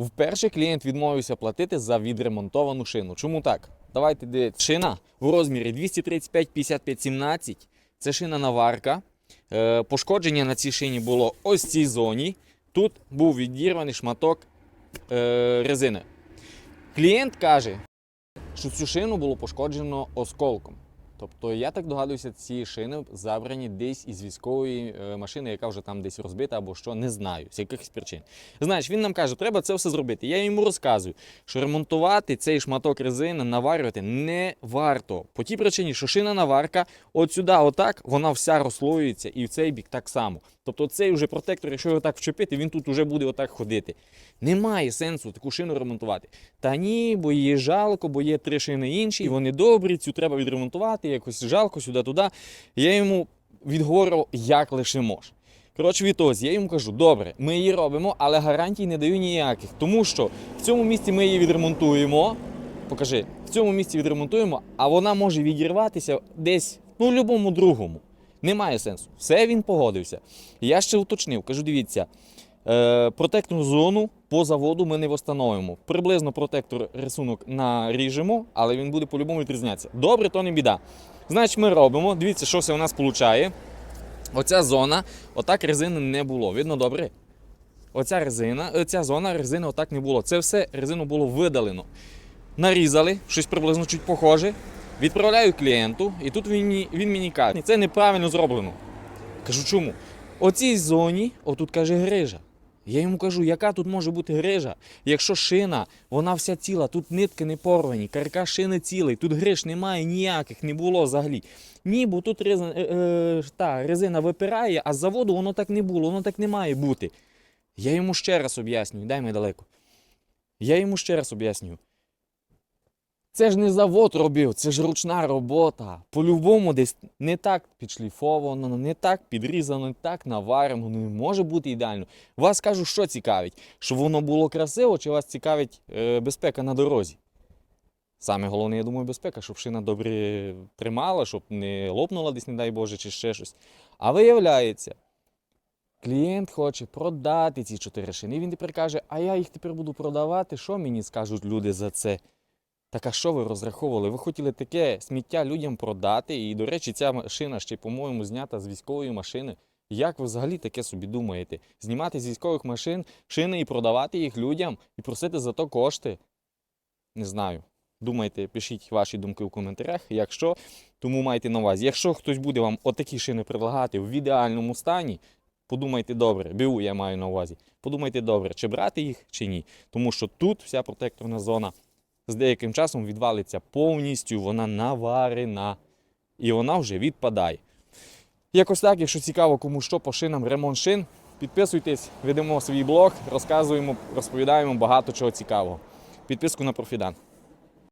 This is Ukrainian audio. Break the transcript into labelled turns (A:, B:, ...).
A: Вперше клієнт відмовився платити за відремонтовану шину. Чому так? Давайте дивитися. Шина в розмірі 235 55 17. Це шина наварка. Е, пошкодження на цій шині було ось в цій зоні. Тут був відірваний шматок е, резини. Клієнт каже, що цю шину було пошкоджено осколком. Тобто, я так догадуюся, ці шини забрані десь із військової е, машини, яка вже там десь розбита або що, не знаю, з якихось причин. Знаєш, він нам каже, треба це все зробити. Я йому розказую, що ремонтувати цей шматок резини, наварювати не варто. По тій причині, що шина наварка, от сюди, отак, вона вся розслоюється, і в цей бік так само. Тобто цей вже протектор, якщо його так вчепити, він тут вже буде отак ходити. Немає сенсу таку шину ремонтувати. Та ні, бо її жалко, бо є три шини інші, і вони добрі, цю треба відремонтувати, якось жалко сюди-туди. Я йому відговорював, як лише може. Коротше, відтоді, я йому кажу, добре, ми її робимо, але гарантій не даю ніяких. Тому що в цьому місці ми її відремонтуємо. Покажи, в цьому місці відремонтуємо, а вона може відірватися десь, ну, в будь-якому другому. Немає сенсу. Все він погодився. Я ще уточнив, кажу, дивіться, е, протекторну зону по заводу ми не встановимо. Приблизно протектор рисунок наріжемо, але він буде по-любому відрізнятися. Добре, то не біда. Значить, ми робимо. Дивіться, що все у нас виходить. Оця зона, отак резини не було. Видно добре? Оця резина, е, ця зона резини отак не було. Це все резину було видалено. Нарізали, щось приблизно чуть похоже. Відправляю клієнту, і тут він, він мені каже, це неправильно зроблено. Кажу, чому? У цій зоні, отут каже грижа. Я йому кажу, яка тут може бути грижа, якщо шина, вона вся ціла, тут нитки не порвані, карка шини цілий, тут гриж немає ніяких, не було взагалі. Ні, бо тут резина, е, е, та, резина випирає, а з заводу воно так не було, воно так не має бути. Я йому ще раз об'яснюю, дай мені далеко. Я йому ще раз об'яснюю. Це ж не завод робив, це ж ручна робота. По-любому десь не так підшліфовано, не так підрізано, не так наварено, не може бути ідеально. Вас кажу, що цікавить? Щоб воно було красиво, чи вас цікавить е, безпека на дорозі? Саме головне, я думаю, безпека, щоб шина добре тримала, щоб не лопнула десь, не дай Боже, чи ще щось. А виявляється, клієнт хоче продати ці чотири шини. Він тепер каже, а я їх тепер буду продавати. Що мені скажуть люди за це? Так а що ви розраховували? Ви хотіли таке сміття людям продати, і, до речі, ця машина ще, по-моєму, знята з військової машини. Як ви взагалі таке собі думаєте? Знімати з військових машин шини і продавати їх людям і просити за то кошти? Не знаю. Думайте, пишіть ваші думки в коментарях. Якщо, тому майте на увазі. Якщо хтось буде вам отакі шини предлагати в ідеальному стані, подумайте добре, БУ я маю на увазі. Подумайте добре, чи брати їх, чи ні. Тому що тут вся протекторна зона з деяким часом відвалиться повністю, вона наварена і вона вже відпадає. Якось так, якщо цікаво, кому що по шинам, ремонт шин, підписуйтесь, ведемо свій блог, розказуємо, розповідаємо багато чого цікавого. Підписку на профідан.